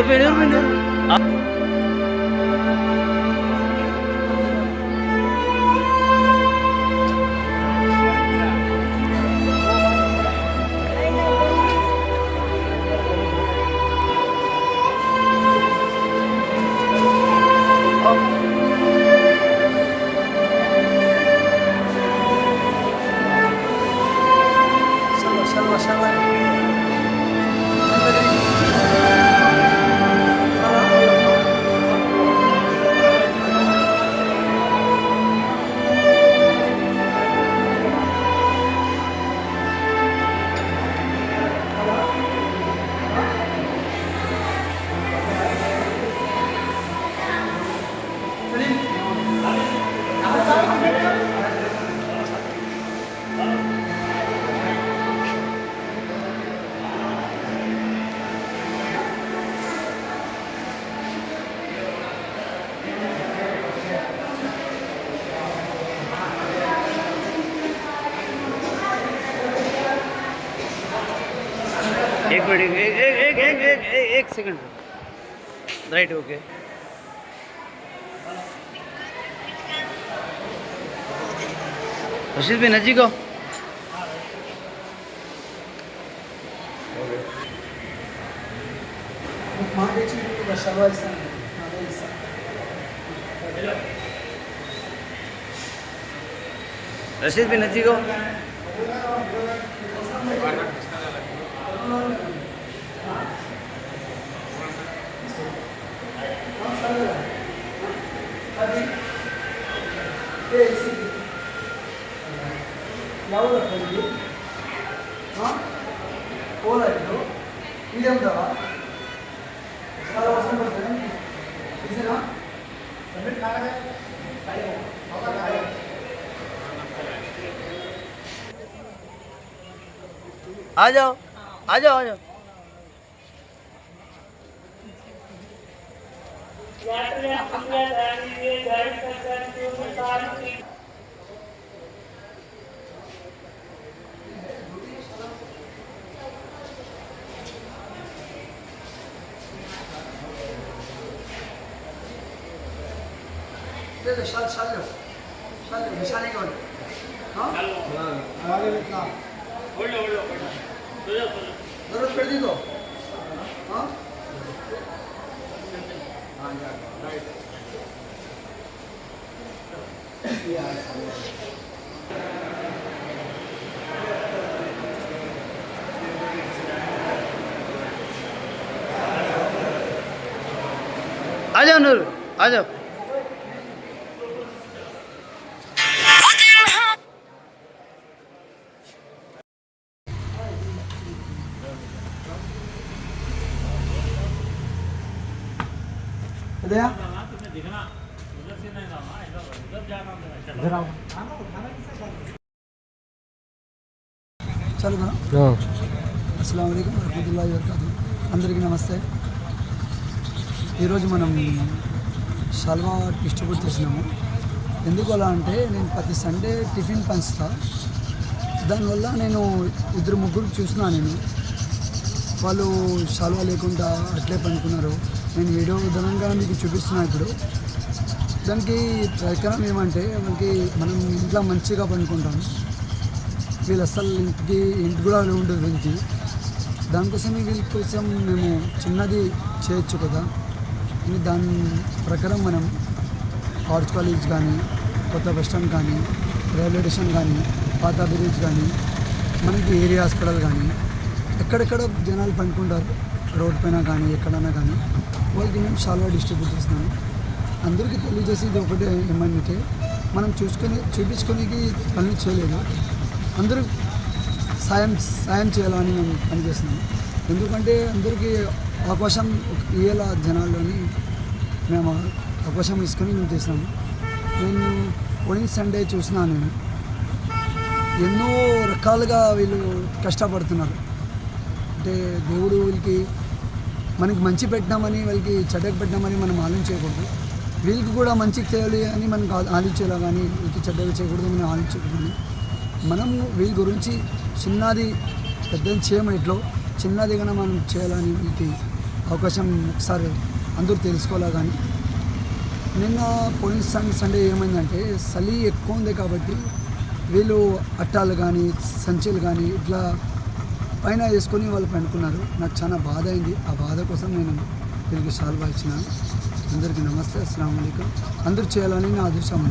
Öp beni. एक minute एक एक एक एक एक एक, एक सेकंड राइट ओके रशीद भाई नजीक हो ಯಾವ್ದು ಬಂದು ಹಾಂ ಓಲಾ ಇಟ್ಟು ಮೀಡಿಯಮ್ ದವ ಸಾಲ ವರ್ಷ ಬರ್ತದೆ ಇದನ್ನ ಸಬ್ಮಿಟ್ ಮಾಡಬೇಕು आ जाओ 맞아 맞아 그래도 살 살려 살려 왜 살리고 어? 아, 알겠다. 올려 올려 올려. दी तो हाँ आ जाओ नूर आ जाओ अदया చలో మనం అస్సలం అయికం వరకాతు అందరికీ నమస్తే. ఈరోజు మనం షల్వా డిస్ట్రిబ్యూట్ చేసినాము. ఎందుకు అలా అంటే నేను ప్రతి సండే టిఫిన్ పంచుతా. దానివల్ల నేను ఇద్దరు ముగ్గురు చూసినా నేను. వాళ్ళు షల్వా లేకుండా అట్లే పనుకున్నారు నేను వీడియో విధానంగా మీకు చూపిస్తున్నా ఇప్పుడు. దానికి ప్రకారం ఏమంటే మనకి మనం ఇంట్లో మంచిగా పండుకుంటాం. వీళ్ళు అస్సలు ఇంటికి ఇంటి కూడా ఉండదు దీనికి దానికోసం వీళ్ళ కోసం మేము చిన్నది చేయొచ్చు కదా. దాని ప్రకారం మనం ఆర్ట్స్ కాలేజ్ కానీ కొత్త బస్ స్టాండ్ కానీ రైల్వే స్టేషన్ కానీ పాత బ్రిడ్జ్ కానీ మనకి ఏరియా హాస్పిటల్ కానీ ఎక్కడెక్కడ జనాలు పండుకుంటారు. రోడ్ పైన కానీ ఎక్కడైనా కానీ వాళ్ళకి మేము షాల్వా డిస్ట్రిబ్యూట్ చేస్తున్నాము. అందరికీ తెలియజేసేది ఒకటే ఏమంటే మనం చూసుకొని చూపించుకోనికి పనులు చేయలేదు? అందరూ సాయం సాయం చేయాలని మేము పనిచేస్తున్నాము. ఎందుకంటే అందరికీ అవకాశం ఇయ్యేలా జనాల్లోని మేము అవకాశం తీసుకొని మేము చేసినాము నేను పోయిన సండే చూసినాను నేను ఎన్నో రకాలుగా వీళ్ళు కష్టపడుతున్నారు. అంటే దేవుడు వీళ్ళకి మనకి మంచి పెట్టినామని వాళ్ళకి చెడ్డకు పెట్టినామని మనం ఆలోచించకూడదు వీళ్ళకి కూడా మంచి చేయాలి అని మనకు ఆలోచించేలా కానీ వీళ్ళకి చెడ్డగా చేయకూడదు మనం ఆలోచించకూడదు మనం వీళ్ళ గురించి చిన్నది పెద్దది చేయము ఇట్లో చిన్నది కన్నా మనం చేయాలని వీళ్ళకి అవకాశం ఒకసారి అందరూ తెలుసుకోవాలా కానీ నిన్న పోలీస్ సండే సండే ఏమైందంటే చలి ఎక్కువ ఉంది కాబట్టి వీళ్ళు అట్టాలు కానీ సంచులు కానీ ఇట్లా పైన వేసుకొని వాళ్ళు పండుకున్నారు. నాకు చాలా బాధ అయింది. ఆ బాధ కోసం నేను వీళ్ళకి సాల్వ్ ఇచ్చినాను అందరికీ నమస్తే. అస్సలం అందరూ చేయాలని నా అదృష్టం